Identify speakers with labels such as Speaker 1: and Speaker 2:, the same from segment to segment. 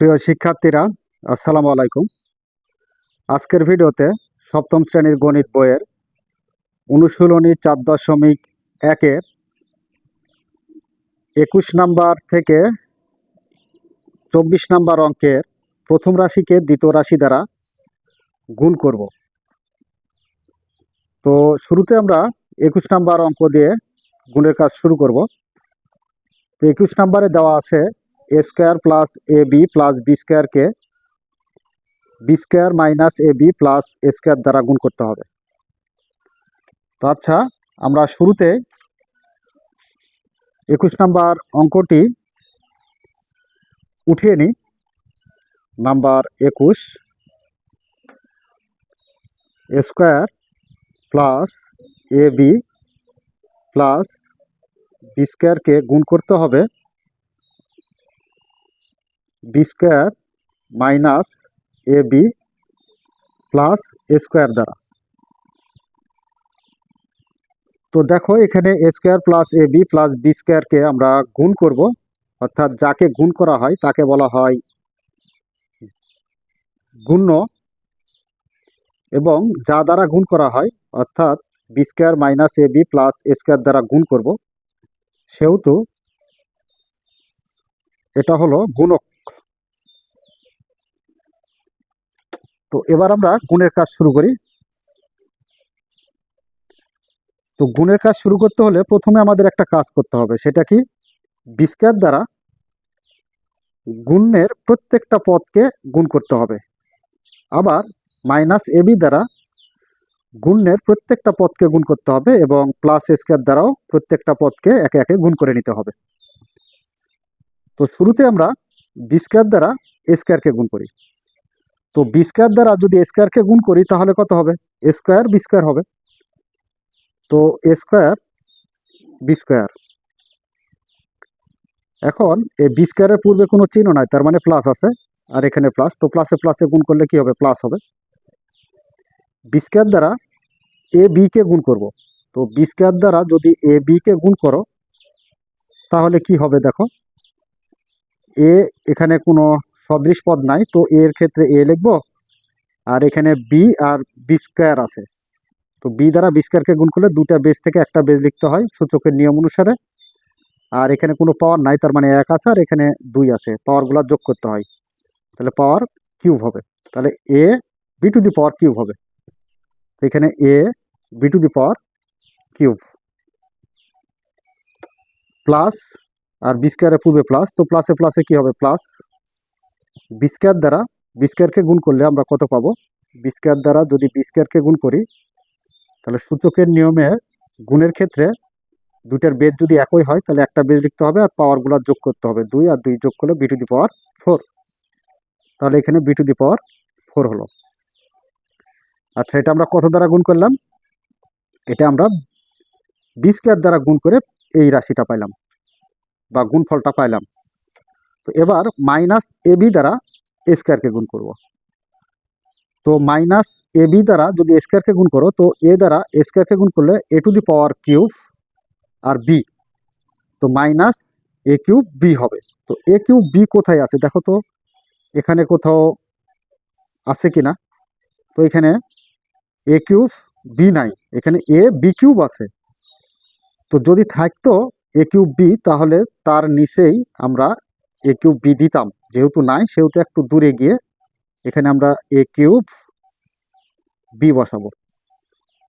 Speaker 1: প্রিয় শিক্ষার্থীরা, আসসালামু আলাইকুম। আজকের ভিডিওতে সপ্তম শ্রেণির গণিত বইয়ের অনুশীলনী চার দশমিক একের একুশ নাম্বার থেকে চব্বিশ নাম্বার অঙ্কের প্রথম রাশিকে দ্বিতীয় রাশি দ্বারা গুণ করব। তো শুরুতে আমরা একুশ নাম্বার অঙ্ক দিয়ে গুণের কাজ শুরু করব। তো একুশ নাম্বারে দেওয়া আছে A square plus A B plus B স্কোয়ারকে B square minus A B plus A square দ্বারা গুণ করতে হবে। তো আচ্ছা আমরা শুরুতে একুশ নাম্বার অঙ্কটি উঠিয়ে নিই। নাম্বার একুশ A square plus A B plus B স্কোয়ারকে গুণ করতে হবে। B square minus A B plus A square দ্বারা। তো দেখো এখানে A square plus A B plus B স্কোয়ারকে আমরা গুণ করব। অর্থাৎ যাকে গুণ করা হয় তাকে বলা হয় গুণ্য এবং যা দ্বারা গুণ করা হয়, অর্থাৎ B square minus A B plus A square দ্বারা গুণ করব। সেহেতু এটা হলো গুণক। তো এবার আমরা গুণের কাজ শুরু করি। তো গুণের কাজ শুরু করতে হলে প্রথমে আমাদের একটা কাজ করতে হবে, সেটা কি? বিস্কার দ্বারা গুণের প্রত্যেকটা পদকে গুণ করতে হবে। আবার মাইনাস এবি দ্বারা গুণের প্রত্যেকটা পদকে গুণ করতে হবে এবং প্লাস স্কোয়ার দ্বারাও প্রত্যেকটা পদকে একে একে গুণ করে নিতে হবে। তো শুরুতে আমরা বিস্কার দ্বারা স্কোয়ারকে গুণ করি। তো বি স্কোয়ার দ্বারা যদি স্কোয়ারকে গুণ করি, তাহলে কত হবে? স্কোয়ার বি স্কোয়ার হবে। তো স্কোয়ার বি স্কোয়ার এখন এই বি স্কোয়ারের পূর্বে কোনো চিহ্ন নাই, তার মানে প্লাস আছে, আর এখানে প্লাস তো প্লাসে প্লাসে গুণ করলে কি হবে? প্লাস হবে। বি স্কোয়ার দ্বারা এ বিকে গুণ করব। তো বি স্কোয়ার দ্বারা যদি এ বিকে গুণ করো, তাহলে কি হবে দেখো? এ এখানে কোনো সদৃশ পদ নাই, তো এর ক্ষেত্রে এ লিখব। আর এখানে বি আর বি স্কোয়ার আছে। তো বি দ্বারা বি স্কোয়ারকে গুণ করলে দুটা বেস থেকে একটা বেস লিখতে হয় সূচকের নিয়ম অনুসারে। আর এখানে কোনো পাওয়ার নাই, তার মানে এক আছে, আর এখানে দুই আছে। পাওয়ারগুলো যোগ করতে হয়। তাহলে পাওয়ার কিউব হবে। তাহলে A B to the power cube হবে। এখানে A B to the power cube plus R B স্কোয়ারের পূর্বে প্লাস তো প্লাসে প্লাসে কি হবে? প্লাস বি স্কোয়ার দ্বারা বি স্কোয়ারকে গুণ করলে আমরা কত পাবো? বি স্কোয়ার দ্বারা যদি বি স্কোয়ারকে গুণ করি, তাহলে সূচকের নিয়মে গুণের ক্ষেত্রে দুটার বেজ যদি একই হয়, তাহলে একটা বেজ লিখতে হবে আর পাওয়ারগুলো যোগ করতে হবে। দুই আর দুই যোগ করলে B to the power four তাহলে এখানে B to the power four হলো। আচ্ছা এটা আমরা কত দ্বারা গুণ করলাম? এটা আমরা বি স্কোয়ার দ্বারা গুণ করে এই রাশিটা পাইলাম বা গুণফলটা পাইলাম। তো এবার মাইনাস এ বি দ্বারা এ স্কোয়ারকে গুণ করব। তো মাইনাস এ বি দ্বারা যদি এ স্কোয়ারকে গুণ করো, তো এ দ্বারা এ স্কোয়ারকে গুণ করলে A to the power cube R B তো মাইনাস এ কিউব বি হবে। তো এ কিউব বি কোথায় আছে? দেখো তো, এখানে কোথাও আছে কি না তো এখানে এ কিউব বি নাই। এখানে এ বি কিউব আছে। তো যদি থাকতো এ কিউব বি তাহলে তার নিচেই আমরা এ কিউব বি দিতাম। যেহেতু নাই, সেহেতু একটু দূরে গিয়ে এখানে আমরা এ কিউব বি বসাবো।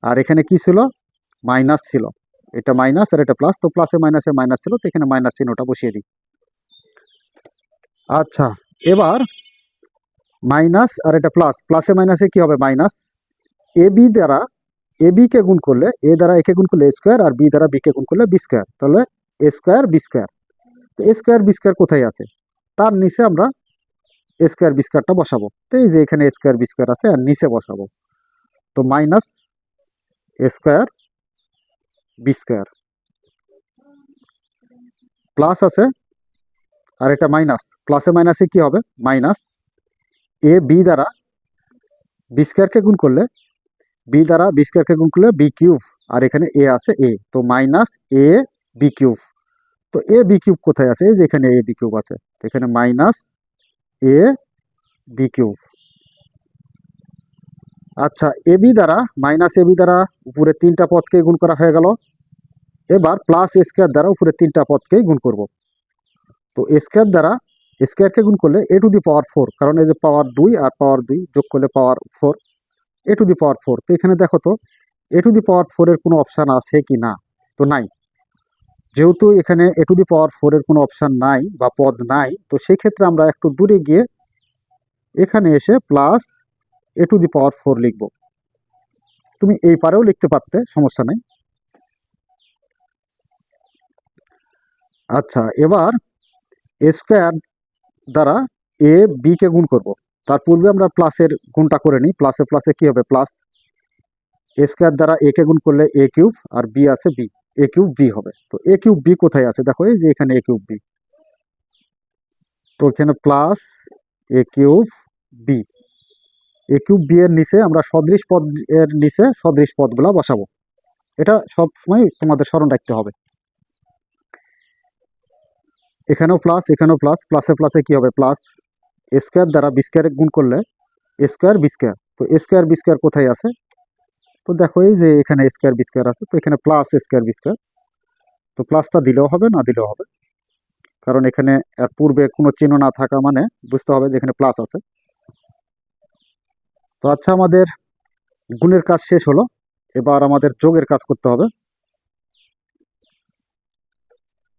Speaker 1: আর এখানে কি ছিল? মাইনাস ছিল। এটা মাইনাস আর এটা প্লাস তো প্লাসে মাইনাসে মাইনাস ছিল, তো এখানে মাইনাস চিহ্নটা বসিয়ে দিই। আচ্ছা এবার মাইনাস আর এটা প্লাস প্লাসে মাইনাসে কি হবে? মাইনাস এ বি দ্বারা এ বিকে গুণ করলে এ দ্বারা একে গুণ করলে স্কোয়ার আর বি দ্বারা বিকে গুণ করলে বি স্কোয়ার তাহলে A square B square A square B square কোথায় আছে? তার নিচে আমরা স্কোয়ার বি স্কোয়ারটা বসাবো। তো এই যে এখানে স্কোয়ার বি স্কোয়ার আছে, আর নিচে বসাবো। তো minus square B square. Plus আছে, আর এটা মাইনাস। প্লাসে মাইনাসে কি হবে? মাইনাস এ বি দ্বারা বি স্কোয়ারকে গুণ করলে, বি দ্বারা বি স্কোয়ারকে গুণ করলে বি কিউব, আর এখানে এ আছে এ। তো মাইনাস এ বি কিউব। তো এ বি কিউব কোথায় আছে? এই যে এখানে এ বি কিউব আছে। এখানে মাইনাস এ বি কিউব। আচ্ছা এ বি দ্বারা, মাইনাস এ বি দ্বারা উপরে তিনটা পদকে গুণ করা হয়ে গেল। এবার প্লাস স্কোয়ার দ্বারা উপরে তিনটা পদকেই গুণ করব। তো স্কোয়ার দ্বারা স্কোয়ারকে গুণ করলে A to the power four, কারণ এই যে পাওয়ার দুই আর পাওয়ার দুই যোগ করলে power four, A to the power four. তো এখানে দেখো তো, এ টু দি পাওয়ার ফোরের কোনো অপশান আছে কি না? তো নাই। যেহেতু এখানে এ টু দি পাওয়ার ফোরের কোনো অপশান নাই বা পদ নাই, তো সেই ক্ষেত্রে আমরা একটু দূরে গিয়ে এখানে এসে plus A to the power four লিখব। তুমি এই পারেও লিখতে পারতে, সমস্যা নেই। আচ্ছা এবার এ স্কোয়ার দ্বারা এ বি কে গুণ করব। তার পূর্বে আমরা প্লাসের গুণটা করে নিই। প্লাসে প্লাসে কি হবে? প্লাস এ স্কোয়ার দ্বারা এ কে গুণ করলে এ কিউব আর বি আছে বি এ কিউব বি হবে। তো এ কিউব বি কোথায় আছে? দেখো, এই যে এখানে এ কিউব বি তো এখানে plus A cube B A cube B এর নিচে আমরা সদৃশ পদ এর নিচে সদৃশ পদগুলা বসাবো। এটা সব সময় তোমাদের স্মরণ রাখতে হবে। এখানেও প্লাস এখানেও প্লাস প্লাসে প্লাসে কি হবে? প্লাস স্কোয়ার দ্বারা বি স্কোয়ার গুণ করলে স্কোয়ার বি স্কোয়ার তো স্কোয়ার বি স্কোয়ার কোথায় আছে? তো দেখো এই যে এখানে স্কোয়ার বি স্কোয়ার আছে, তো এখানে প্লাস স্কোয়ার বি স্কোয়ার তো প্লাসটা দিলেও হবে, না দিলেও হবে। কারণ এখানে এর পূর্বে কোনো চিহ্ন না থাকা মানে বুঝতে হবে যে এখানে প্লাস আছে। তো আচ্ছা আমাদের গুণের কাজ শেষ হলো। এবার আমাদের যোগের কাজ করতে হবে।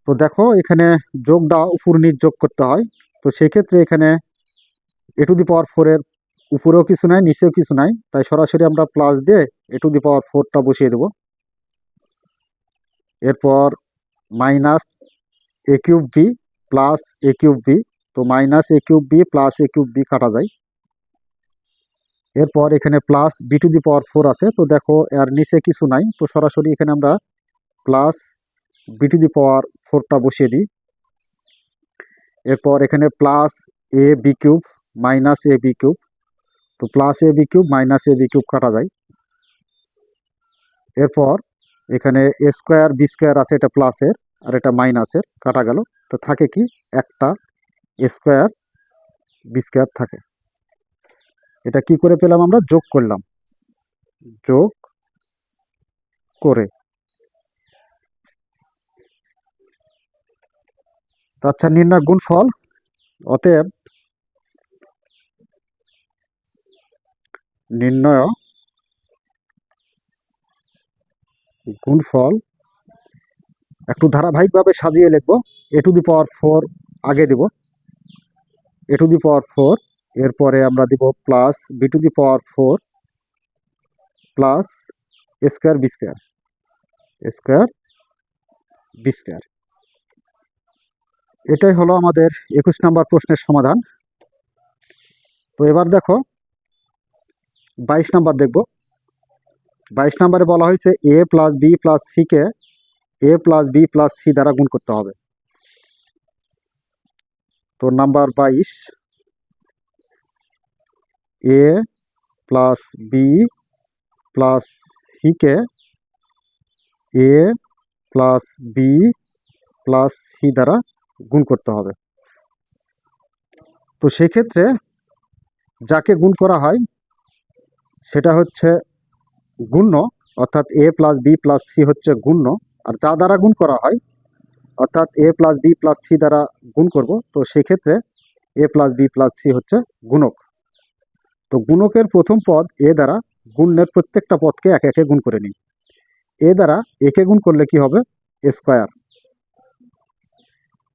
Speaker 1: তো দেখো, এখানে যোগটা উপর নিচ যোগ করতে হয়। তো সেই ক্ষেত্রে এখানে এ টু দি পাওয়ার ফোরের উপরেও কিছু নাই, নিচেও কিছু নাই। তাই সরাসরি আমরা প্লাস দিয়ে এ টু দি পাওয়ার ফোরটা বসিয়ে দেব। এরপর minus A cube B plus A cube B তো minus A cube B plus A cube B কাটা যায়। এরপর এখানে plus B to the power four আছে। তো দেখো, এর নিচে কিছু নাই। তো সরাসরি এখানে আমরা plus B to the power ফোরটা বসিয়ে দিই। এরপর এখানে plus A B cube minus A B cube তো plus A B cube minus A B cube কাটা যায়। এরপর এখানে এ স্কোয়ার বি স্কোয়ার আছে, এটা প্লাসের আর এটা মাইনাসের কাটা গেল। তো থাকে কি? একটা স্কোয়ার বি স্কোয়ার থাকে। এটা কি করে পেলাম আমরা? যোগ করলাম। যোগ করে। আচ্ছা নির্ণয় গুণফল। অতএব নির্ণয় গুণফল একটু ধারাবাহিকভাবে সাজিয়ে লিখব। এ টু দি পাওয়ার ফোর আগে দেব। এ টু দি পাওয়ার ফোর এরপরে আমরা দিব plus B to the power four plus square B square square B square এটাই হলো আমাদের একুশ নাম্বার প্রশ্নের সমাধান। তো এবার দেখো বাইশ নাম্বার দেখব। বাইশ নাম্বারে বলা হয়েছে A plus B plus সিকে A plus B plus C দ্বারা গুণ করতে হবে। তো নাম্বার বাইশ, A plus B plus সিকে A plus B plus C দ্বারা গুণ করতে হবে। তো সেক্ষেত্রে যাকে গুণ করা হয় সেটা হচ্ছে গুণ্য, অর্থাৎ A plus B plus C হচ্ছে গুণ্য। আর যা দ্বারা গুণ করা হয়, অর্থাৎ A plus B plus C দ্বারা গুণ করব, তো সেক্ষেত্রে A plus B plus C হচ্ছে গুণক। তো গুণকের প্রথম পদ এ দ্বারা গুণের প্রত্যেকটা পদকে একে একে গুণ করে নিই। এ দ্বারা একে গুণ করলে কি হবে? স্কোয়ার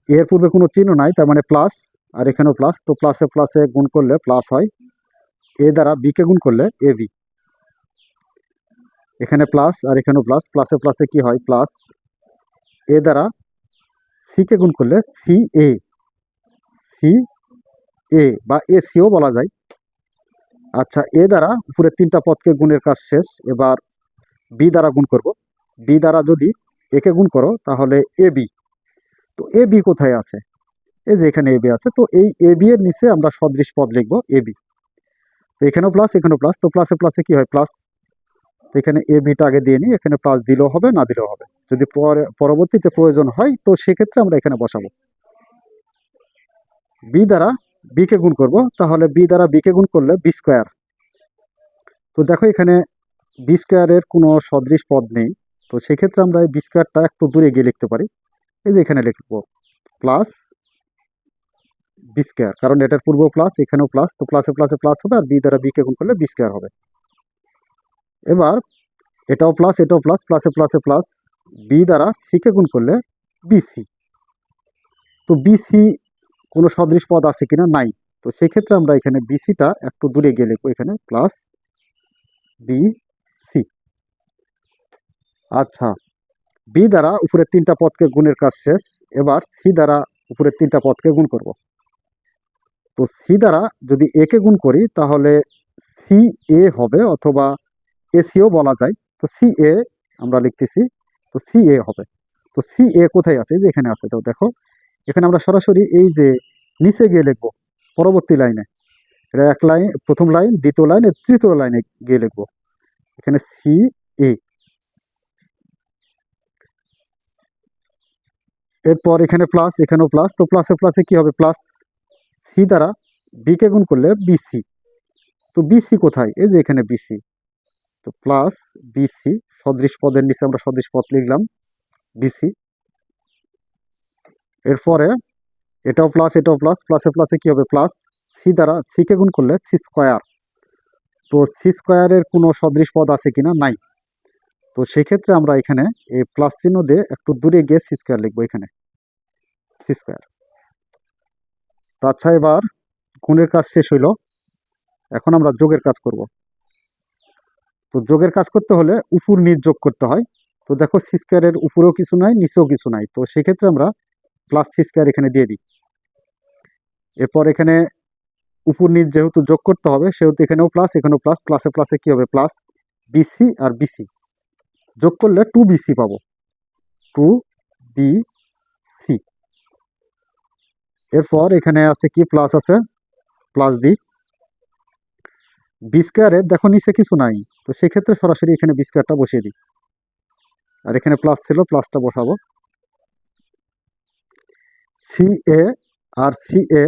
Speaker 1: এর পূর্বে কোনো চিহ্ন নাই, তার মানে প্লাস আর এখানেও প্লাস তো প্লাসে প্লাসে গুণ করলে প্লাস হয় এ দ্বারা বিকে গুণ করলে এ বি এখানে প্লাস আর এখানেও প্লাস প্লাসে প্লাসে কি হয়? প্লাস এ দ্বারা সিকে গুণ করলে সি এ সি এ বা এ সিও বলা যায়। আচ্ছা এ দ্বারা উপরের তিনটা পদকে গুণের কাজ শেষ, এবার বি দ্বারা গুণ করব। বি দ্বারা যদি একে গুণ করো, তাহলে এ বি তো এ বি কোথায় আছে? এই যে এখানে এ বি আছে, তো এই এ বি এর নিচে আমরা সদৃশ পদ লিখব এ বি এখানেও প্লাস এখানেও প্লাস তো প্লাসে প্লাসে কি হয়? প্লাস এখানে এ বিটা আগে দিয়ে নিই। এখানে প্লাস দিলেও হবে, না দিলেও হবে। যদি পরে, পরবর্তীতে প্রয়োজন হয়, তো সেক্ষেত্রে আমরা এখানে বসাবো। বি দ্বারা বি কে গুণ করব। তাহলে বি দ্বারা বি কে গুণ করলে বি স্কোয়ার তো দেখো এখানে বি স্কোয়ারের কোনো সদৃশ পদ নেই। তো সেক্ষেত্রে আমরা এই বি স্কোয়ারটা একটু দূরে গিয়ে লিখতে পারি। এই যে এখানে লিখব। প্লাস বি স্কোয়ার কারণ এটার পূর্ব প্লাস এখানেও প্লাস তো প্লাসে প্লাসে প্লাস হবে আর বি দ্বারা বি কে গুণ করলে বি স্কোয়ার হবে। এবার এটাও প্লাস এটাও প্লাস প্লাসে প্লাসে প্লাস বি দ্বারা সি কে গুণ করলে বিসি তো বিসি কোনো সদৃশ পদ আছে কিনা? নাই। তো সেক্ষেত্রে আমরা এখানে বিসিটা একটু দূরে গেলে এখানে প্লাস বি সি আচ্ছা বি দ্বারা উপরের তিনটা পদকে গুণের কাজ শেষ, এবার সি দ্বারা উপরের তিনটা পদকে গুণ করব। তো সি দ্বারা যদি এ কে গুণ করি, তাহলে সি এ হবে অথবা এসিও বলা যায়। তো সি এ আমরা লিখতেছি, তো সি এ হবে। তো সি এ কোথায় আছে? যে এখানে আছে, তো দেখো, এখানে আমরা সরাসরি এই যে নিচে গিয়ে লিখব, পরবর্তী লাইনে। এটা এক লাইন, প্রথম লাইন, দ্বিতীয় লাইন তৃতীয় লাইনে গিয়ে লিখব। এখানে সি এ এরপর এখানে প্লাস এখানেও প্লাস তো প্লাসে প্লাসে কি হবে? প্লাস সি দ্বারা বি কে গুণ করলে বিসি তো বিসি কোথায়? এই যে এখানে বিসি তো প্লাস বিসি সদৃশ পদের নিচে আমরা সদৃশ পদ লিখলাম বিসি এরপরে এটাও প্লাস এটাও প্লাস প্লাসে প্লাসে কি হবে? প্লাস সি দ্বারা সি কে গুণ করলে সি স্কোয়ার তো সি স্কোয়ারের কোনো সদৃশ পদ আছে কিনা নাই। তো সেক্ষেত্রে আমরা এখানে এই প্লাস চিহ্ন দিয়ে একটু দূরে গিয়ে সি স্কোয়ার লিখব এখানে। সি স্কোয়ার আচ্ছা এবার গুণের কাজ শেষ হইল। এখন আমরা যোগের কাজ করব। তো যোগের কাজ করতে হলে উপর নিচ যোগ করতে হয়। তো দেখো সি স্কোয়ারের উপরেও কিছু নাই, নিচেও কিছু নাই। তো সেক্ষেত্রে আমরা প্লাস সি স্কোয়ার এখানে দিয়ে দিই। এরপর এখানে উপর নিচ যেহেতু যোগ করতে হবে, সেহেতু এখানেও প্লাস এখানেও প্লাস প্লাসে প্লাসে কি হবে? প্লাস বিসি আর বিসি যোগ করলে টু বিসি পাবো। টু বি এরপর এখানে আছে কি প্লাস আছে? প্লাস দি বি স্কোয়ারের দেখো নিচে কিছু নাই, তো সেক্ষেত্রে সরাসরি এখানে বি স্কোয়ারটা বসিয়ে দিই। আর এখানে প্লাস ছিল প্লাসটা বসাবো। সি এ আর সি এ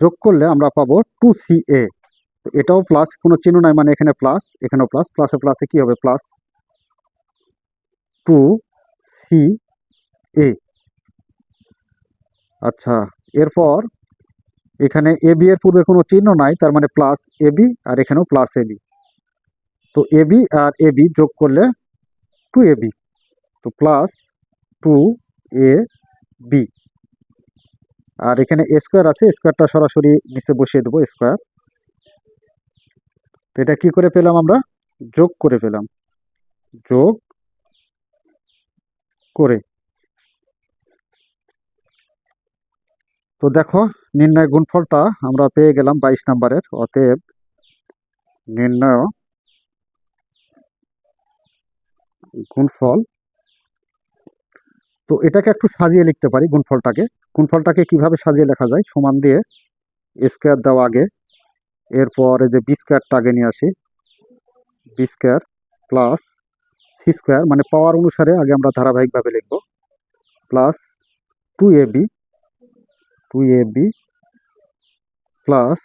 Speaker 1: যোগ করলে আমরা পাবো টু সি এ তো এটাও প্লাস কোনো চিহ্ন নাই মানে এখানে প্লাস এখানেও প্লাস প্লাসে প্লাসে কি হবে? প্লাস টু সি এ আচ্ছা এরপর এখানে এ বি এর পূর্বে কোনো চিহ্ন নাই, তার মানে প্লাস এ বি আর এখানেও প্লাস এ বি তো এ বি আর এ বি যোগ করলে টু এ বি তো প্লাস টু এ বি আর এখানে স্কোয়ার আছে স্কোয়ারটা সরাসরি নিচে বসিয়ে দেবো স্কোয়ার তো এটা কি করে পেলাম আমরা? যোগ করে পেলাম। যোগ করে। তো দেখো, নির্ণয় গুণফলটা আমরা পেয়ে গেলাম বাইশ নাম্বারের অতএব নির্ণয় গুণফল। তো এটাকে একটু সাজিয়ে লিখতে পারি গুণফলটাকে। গুণফলটাকে কীভাবে সাজিয়ে লেখা যায়? সমান দিয়ে স্কোয়ার দেওয়া আগে, এরপর যে বি স্কোয়ারটা আগে নিয়ে আসি। B square plus C square মানে পাওয়ার অনুসারে আগে আমরা ধারাবাহিকভাবে লিখব। Plus two A B two A B plus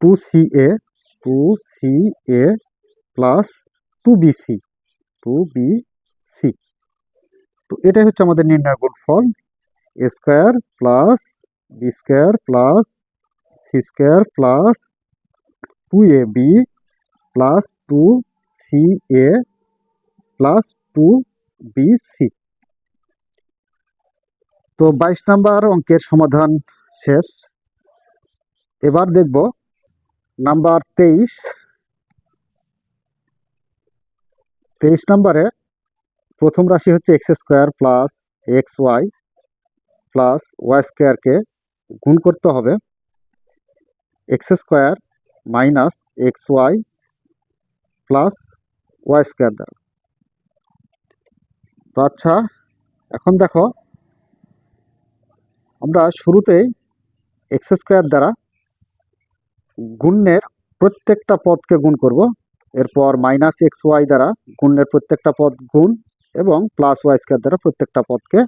Speaker 1: two C A, two C A plus two B C, two B C. তো এটাই হচ্ছে আমাদের নির্ণয় গুণফল। A square plus B square plus C square plus two A B plus two C A plus two B C. তো বাইশ number অঙ্কের সমাধান শেষ। এবার দেখব নাম্বার তেইশ। তেইশ নাম্বারে প্রথম রাশি হচ্ছে X square plus X Y plus Y স্কোয়ারকে গুণ করতে হবে। X square minus X Y plus Y square দ্বারা। তো আচ্ছা এখন দেখো আমরা শুরুতেই এক্স স্কোয়ার দ্বারা গুণ্যের প্রত্যেকটা পদকে গুণ করব। এরপর মাইনাস এক্স ওয়াই দ্বারা গুণ্যের প্রত্যেকটা পদ গুণ এবং প্লাস ওয়াই স্কোয়ার দ্বারা প্রত্যেকটা পদকে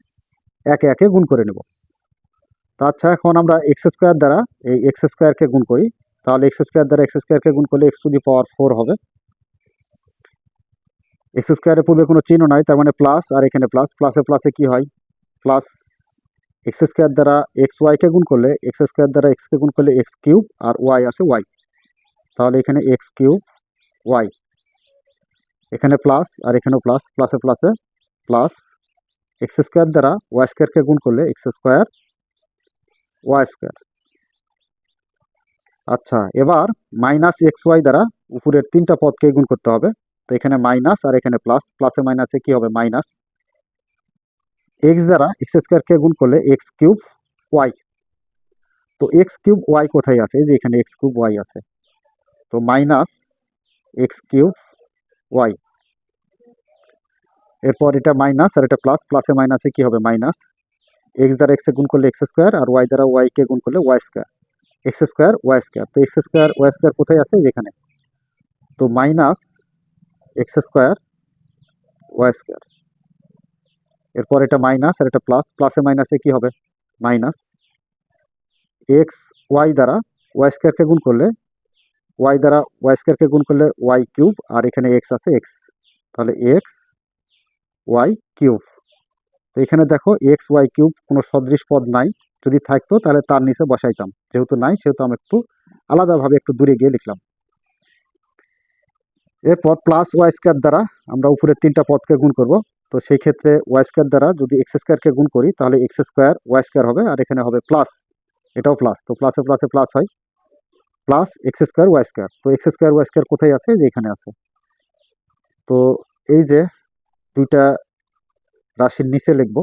Speaker 1: একে একে গুণ করে নেব। তা আচ্ছা এখন আমরা এক্স স্কোয়ার দ্বারা এই এক্স স্কোয়ারকে গুণ করি। তাহলে এক্স স্কোয়ার দ্বারা এক্স স্কোয়ারকে গুণ করলে X to the power four হবে। এক্স স্কোয়ারের পূর্বে কোনো চিহ্ন নাই, তার মানে প্লাস আর এখানে প্লাস প্লাসে প্লাসে কি হয়? প্লাস এক্স স্কোয়ার দ্বারা এক্স ওয়াইকে গুণ করলে এক্স স্কোয়ার দ্বারা এক্সকে গুণ করলে এক্স কিউব আর ওয়াই আছে ওয়াই। তাহলে এখানে এক্স কিউব, ওয়াই। এখানে প্লাস আর এখানেও প্লাস, প্লাসে প্লাসে প্লাস এক্স স্কোয়ার দ্বারা ওয়াই স্কোয়ারকে গুণ করলে এক্স স্কোয়ার, ওয়াই স্কোয়ার। আচ্ছা এবার মাইনাস এক্স ওয়াই দ্বারা উপরের তিনটা পদকে গুণ করতে হবে। তো এখানে মাইনাস আর এখানে প্লাস, প্লাসে মাইনাসে কি হবে? মাইনাস। এক্স দ্বারা এক্স স্কোয়ারকে গুণ করলে এক্স কিউব ওয়াই তো এক্স কিউব ওয়াই কোথায় আছে এই যে এখানে এক্স কিউব ওয়াই আছে তো মাইনাস এক্স কিউব ওয়াই এরপর এটা মাইনাস আর এটা প্লাস প্লাসে মাইনাসে কি হবে মাইনাস এক্স দ্বারা এক্সে গুণ করলে এক্স স্কোয়ার আর ওয়াই দ্বারা ওয়াইকে গুণ করলে Y square X square Y square তো এক্স স্কোয়ার ওয়াই স্কোয়ার কোথায় আছে যেখানে তো minus X square Y square এরপর এটা মাইনাস আর এটা প্লাস প্লাসে মাইনাসে কি হবে? মাইনাস এক্স ওয়াই দ্বারা ওয়াই স্কোয়ারকে গুণ করলে ওয়াই দ্বারা ওয়াই স্কোয়ারকে গুণ করলে ওয়াই কিউব আর এখানে এক্স আছে এক্স তাহলে এক্স ওয়াই কিউব তো এখানে দেখো এক্স ওয়াই কিউব কোনো সদৃশ পদ নাই। যদি থাকতো তাহলে তার নিচে বসাইতাম। যেহেতু নাই, সেহেতু আমি একটু আলাদাভাবে একটু দূরে গিয়ে লিখলাম। এরপর প্লাস ওয়াই স্কোয়ার দ্বারা আমরা উপরের তিনটা পদকে গুণ করব। তো সেই ক্ষেত্রে ওয়াই স্কোয়ার দ্বারা যদি এক্স স্কোয়ারকে গুণ করি, তাহলে এক্স স্কোয়ার ওয়াই স্কোয়ার হবে, আর এখানে হবে প্লাস এটাও প্লাস তো প্লাসে প্লাসে প্লাস হয়। Plus X square Y square তো এক্স স্কোয়ার ওয়াই স্কোয়ার কোথায় আছে? যে এখানে আছে। তো এই যে দুইটা রাশির নিচে লিখব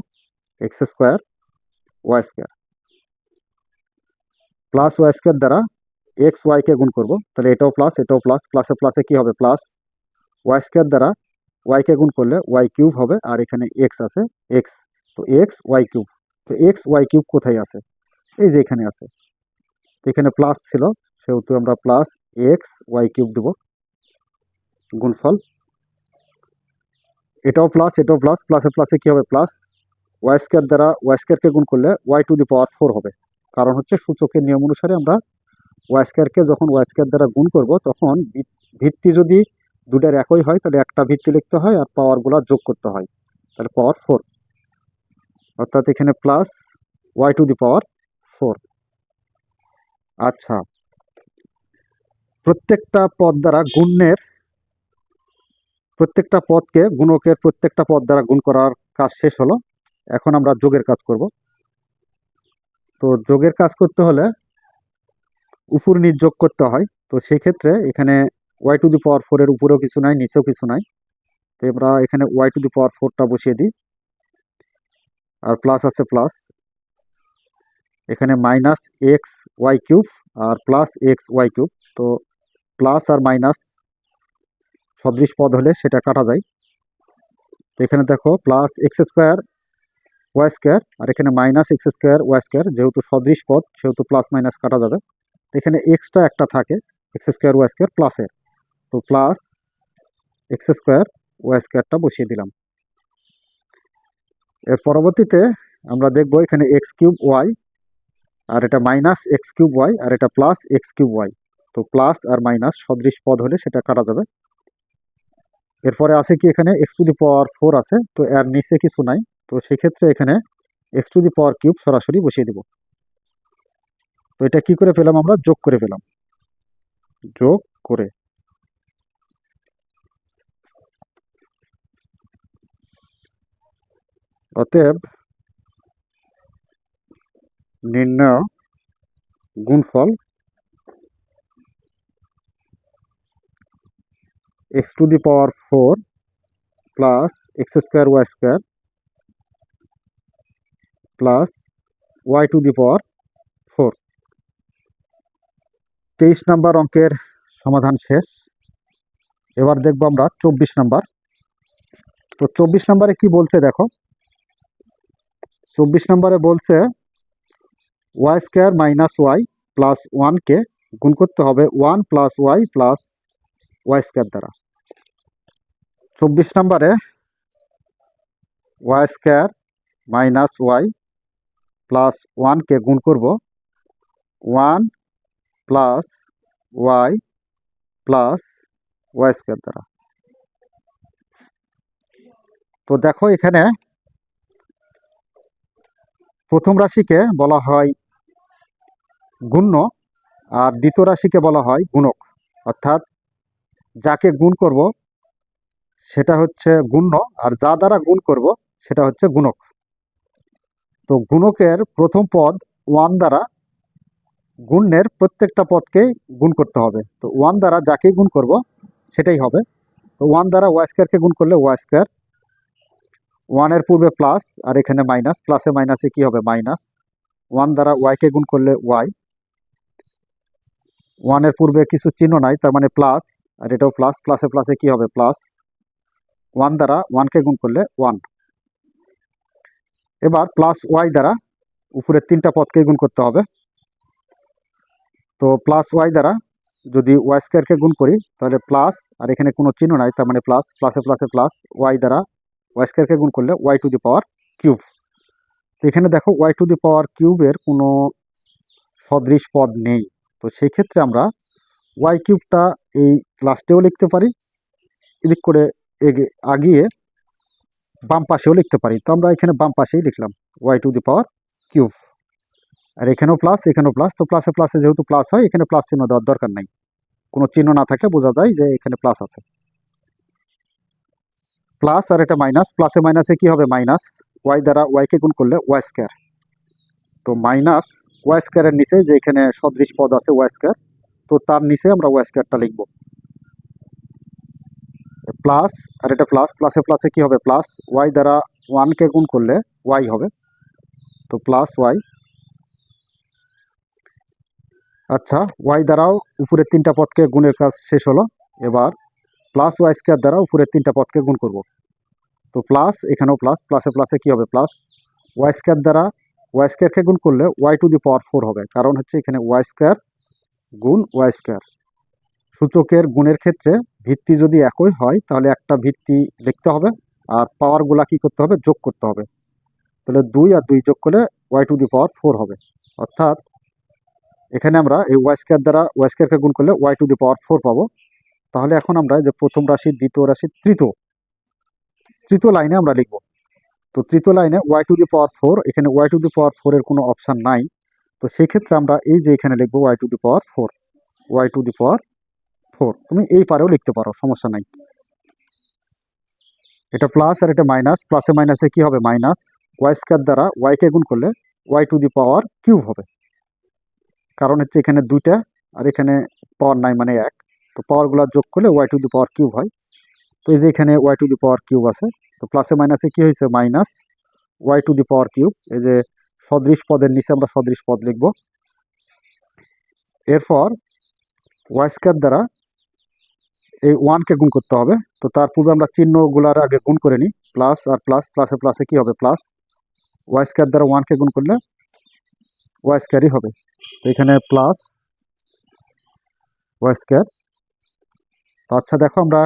Speaker 1: X square Y square plus Y square দ্বারা এক্স ওয়াইকে গুণ করব, তাহলে এটাও প্লাস এটাও প্লাস প্লাসে প্লাসে কি হবে? প্লাস ওয়াই স্কোয়ার দ্বারা ওয়াইকে গুণ করলে ওয়াই কিউব হবে, আর এখানে এক্স আছে এক্স তো এক্স ওয়াই কিউব তো এক্স ওয়াই কিউব কোথায় আছে? এই যে এখানে আছে। এখানে প্লাস ছিল, সেহেতু আমরা প্লাস এক্স ওয়াই কিউব দেব, গুণফল। এটাও প্লাস এটাও প্লাস প্লাসে প্লাসে কি হবে? প্লাস ওয়াই স্কোয়ার দ্বারা ওয়াই স্কোয়ারকে গুণ করলে Y to the power four হবে। কারণ হচ্ছে সূচকের নিয়ম অনুসারে আমরা ওয়াই স্কোয়ারকে যখন ওয়াই স্কোয়ার দ্বারা গুণ করব, তখন ভিত্তি যদি দুটার একই হয়, তাহলে একটা ভিত্তি লিখতে হয় আর পাওয়ারগুলো যোগ করতে হয়। তাহলে পাওয়ার ফোর অর্থাৎ এখানে plus Y to the power four আচ্ছা। প্রত্যেকটা পদ দ্বারা গুণের, প্রত্যেকটা পদকে গুণকের প্রত্যেকটা পদ দ্বারা গুণ করার কাজ শেষ হলো। এখন আমরা যোগের কাজ করব। তো যোগের কাজ করতে হলে উপর নিচ যোগ করতে হয়। তো সেই ক্ষেত্রে এখানে ওয়াই টু দি পাওয়ার ফোরের উপরেও কিছু নাই, নিচেও কিছু নাই। তো আমরা এখানে ওয়াই টু দি পাওয়ার ফোরটা বসিয়ে দিই। আর প্লাস আছে প্লাস এখানে মাইনাস এক্স ওয়াই কিউব আর প্লাস এক্স ওয়াই কিউব তো প্লাস আর মাইনাস সদৃশ পদ হলে সেটা কাটা যায়। তো এখানে দেখো plus X square Y square আর এখানে minus X square Y square যেহেতু সদৃশ পদ, সেহেতু প্লাস মাইনাস কাটা যাবে। এখানে এক্সট্রা একটা থাকে এক্স স্কোয়ার ওয়াই স্কোয়ার প্লাসের তো প্লাস এক্স স্কোয়ার ওয়াই স্কোয়ারটা বসিয়ে দিলাম। এর পরবর্তীতে আমরা দেখব এখানে এক্স কিউব ওয়াই আর এটা মাইনাস এক্স কিউব ওয়াই আর এটা প্লাস এক্স কিউব ওয়াই তো প্লাস আর মাইনাস সদৃশ পদ হলে সেটা কাটা যাবে। এরপরে আছে কি এখানে x to the power four আছে, তো এর নিচে কিছু নাই। তো সেক্ষেত্রে এখানে x to the power cube সরাসরি বসিয়ে দেব। তো এটা কি করে পেলাম আমরা? যোগ করে পেলাম। যোগ করে। অতএব নির্ণয় গুণফল x to the power four plus x square y square plus y to the power four তেইশ নাম্বার অঙ্কের সমাধান শেষ। এবার দেখব আমরা চব্বিশ নাম্বার। তো চব্বিশ নাম্বারে কি বলছে দেখো? চব্বিশ নাম্বারে বলছে y square minus y plus ওয়ানকে গুণ করতে হবে one plus y plus y square দ্বারা। চব্বিশ নাম্বারে y square minus y plus ওয়ানকে গুণ করব। One plus y plus y square দ্বারা। তো দেখো এখানে প্রথম রাশিকে বলা হয় গুণ্য আর দ্বিতীয় রাশিকে বলা হয় গুণক। অর্থাৎ যাকে গুণ করব সেটা হচ্ছে গুণ্য আর যা দ্বারা গুণ করব সেটা হচ্ছে গুণক। তো গুণকের প্রথম পদ ওয়ান দ্বারা গুণের প্রত্যেকটা পদকেই গুণ করতে হবে। তো ওয়ান দ্বারা যাকেই গুণ করব, সেটাই হবে। তো ওয়ান দ্বারা ওয়াই স্কোয়ারকে গুণ করলে ওয়াই স্কোয়ার ওয়ানের পূর্বে প্লাস আর এখানে মাইনাস প্লাসে মাইনাসে কি হবে? মাইনাস ওয়ান দ্বারা ওয়াইকে গুণ করলে ওয়াই ওয়ানের পূর্বে কিছু চিহ্ন নাই, তার মানে প্লাস আর এটাও প্লাস প্লাসে প্লাসে কি হবে? প্লাস ওয়ান দ্বারা ওয়ানকে গুণ করলে ওয়ান এবার প্লাস ওয়াই দ্বারা উপরের তিনটা পদকেই গুণ করতে হবে। তো প্লাস ওয়াই দ্বারা যদি ওয়াই স্কোয়ারকে গুণ করি, তাহলে প্লাস আর এখানে কোনো চিহ্ন নাই, তার মানে প্লাস প্লাসে প্লাসে প্লাস ওয়াই দ্বারা ওয়াই স্কোয়ারকে গুণ করলে y to the power cube তো এখানে দেখো ওয়াই টু দি পাওয়ার কিউবের কোনো সদৃশ পদ নেই। তো সেই ক্ষেত্রে আমরা ওয়াই কিউবটা এই লাস্টেও লিখতে পারি, এদিক করে এগে, আগিয়ে বাম পাশেও লিখতে পারি। তো আমরা এখানে বাম পাশেই লিখলাম y to the power cube আর এখানেও প্লাস এখানেও প্লাস তো প্লাসে প্লাসে যেহেতু প্লাস হয়, এখানে প্লাস চিহ্ন দেওয়ার দরকার নাই। কোনো চিহ্ন না থাকলে বোঝা যায় যে এখানে প্লাস আছে। প্লাস আর এটা মাইনাস প্লাসে মাইনাসে কি হবে? মাইনাস ওয়াই দ্বারা ওয়াইকে গুণ করলে ওয়াই স্কোয়ার তো মাইনাস ওয়াই স্কোয়ারের নিচে যে এখানে সদৃশ পদ আছে ওয়াই স্কোয়ার তো তার নিচে আমরা ওয়াই স্কোয়ারটা লিখব। প্লাস আর এটা প্লাস প্লাসে প্লাসে কি হবে? প্লাস ওয়াই দ্বারা ওয়ানকে গুণ করলে ওয়াই হবে। তো প্লাস ওয়াই আচ্ছা ওয়াই দ্বারাও উপরের তিনটা পদকে গুণের কাজ শেষ হলো। এবার প্লাস ওয়াই স্কোয়ার দ্বারা উপরের তিনটা পদকে গুণ করব। তো প্লাস এখানেও প্লাস প্লাসে প্লাসে কি হবে? প্লাস ওয়াই স্কোয়ার দ্বারা ওয়াই স্কোয়ারকে গুণ করলে y to the power four হবে। কারণ হচ্ছে এখানে ওয়াই স্কোয়ার গুণ ওয়াই স্কোয়ার সূচকের গুণের ক্ষেত্রে ভিত্তি যদি একই হয়, তাহলে একটা ভিত্তি লিখতে হবে আর পাওয়ারগুলা কি করতে হবে? যোগ করতে হবে। তাহলে দুই আর দুই যোগ করলে y to the power four হবে। অর্থাৎ এখানে আমরা এই ওয়াই স্কোয়ার দ্বারা ওয়াই স্কোয়ারকে গুণ করলে y to the power four পাবো। তাহলে এখন আমরা যে প্রথম রাশি, দ্বিতীয় রাশি, তৃতীয় তৃতীয় লাইনে আমরা লিখব। তো তৃতীয় লাইনে y to the power four এখানে ওয়াই টু দি পাওয়ার ফোরের কোনো অপশান নাই। তো সেক্ষেত্রে আমরা এই যে এখানে লিখব y to the power four y to the power four তুমি এই পারেও লিখতে পারো, সমস্যা নাই। এটা প্লাস আর এটা মাইনাস প্লাসে মাইনাসে কি হবে? মাইনাস ওয়াই স্কোয়ার দ্বারা ওয়াইকে গুণ করলে y to the power cube হবে। কারণ হচ্ছে এখানে দুইটা আর এখানে পাওয়ার নাই মানে এক। তো পাওয়ারগুলো যোগ করলে y to the power cube হয়। তো এই যে এখানে y to the power cube আছে, তো প্লাসে মাইনাসে কি হয়েছে? Minus y to the power cube এই যে সদৃশ পদের নিচে আমরা সদৃশ পদ লিখব। এরপর ওয়াই স্কোয়ার দ্বারা এই ওয়ানকে গুণ করতে হবে। তো তার পূর্বে আমরা চিহ্নগুলার আগে গুণ করে নিই। প্লাস আর প্লাস প্লাসে প্লাসে কি হবে? প্লাস ওয়াই স্কোয়ার দ্বারা ওয়ানকে গুণ করলে ওয়াই স্কোয়ারই হবে। এখানে প্লাস ওয়াই স্কোয়ার তো আচ্ছা দেখো আমরা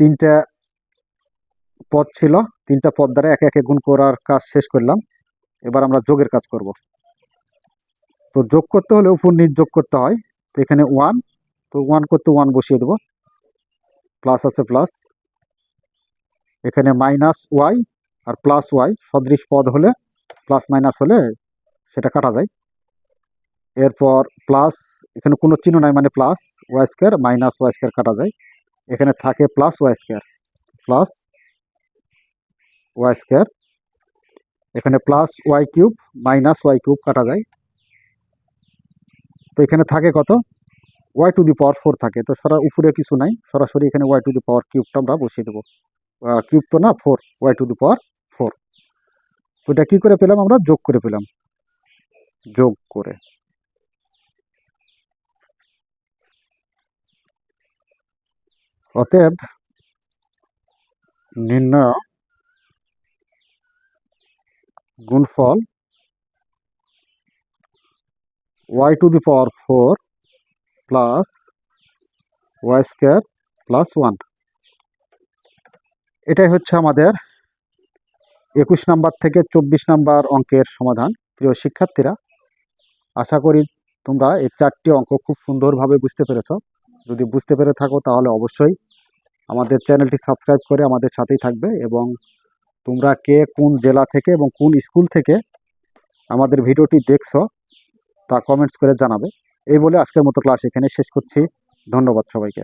Speaker 1: তিনটা পদ ছিল, তিনটা পদ দ্বারা একে একে গুণ করার কাজ শেষ করলাম। এবার আমরা যোগের কাজ করব। তো যোগ করতে হলে উপর নিচ যোগ করতে হয়। তো এখানে ওয়ান তো ওয়ান করতে ওয়ান বসিয়ে দেবো। প্লাস আছে প্লাস এখানে মাইনাস ওয়াই আর প্লাস ওয়াই সদৃশ পদ হলে প্লাস মাইনাস হলে সেটা কাটা যায়। এরপর প্লাস এখানে কোনো চিহ্ন নাই মানে plus y square minus y square কাটা যায়। এখানে থাকে plus y square plus y square এখানে plus y cube minus y cube কাটা যায়। তো এখানে থাকে কত? Y to the power four থাকে। তো সরা উপরে কিছু নাই, সরাসরি এখানে ওয়াই টু দি পাওয়ার কিউবটা আমরা বসিয়ে দেবো। কিউব তো না four y to the power four তো এটা কী করে পেলাম আমরা? যোগ করে পেলাম। যোগ করে। অতএব নির্ণয়, গুণফল y to the power four plus y square plus one এটাই হচ্ছে আমাদের একুশ নাম্বার থেকে চব্বিশ নাম্বার অঙ্কের সমাধান। প্রিয় শিক্ষার্থীরা, আশা করি তোমরা এই চারটি অঙ্ক খুব সুন্দরভাবে বুঝতে পেরেছ। যদি বুঝতে পেরে থাকো, তাহলে অবশ্যই আমাদের চ্যানেলটি সাবস্ক্রাইব করে আমাদের সাথেই থাকবে এবং তোমরা কে কোন জেলা থেকে এবং কোন স্কুল থেকে আমাদের ভিডিওটি দেখছ, তা কমেন্টস করে জানাবে। এই বলে আজকের মতো ক্লাস এখানে শেষ করছি। ধন্যবাদ সবাইকে।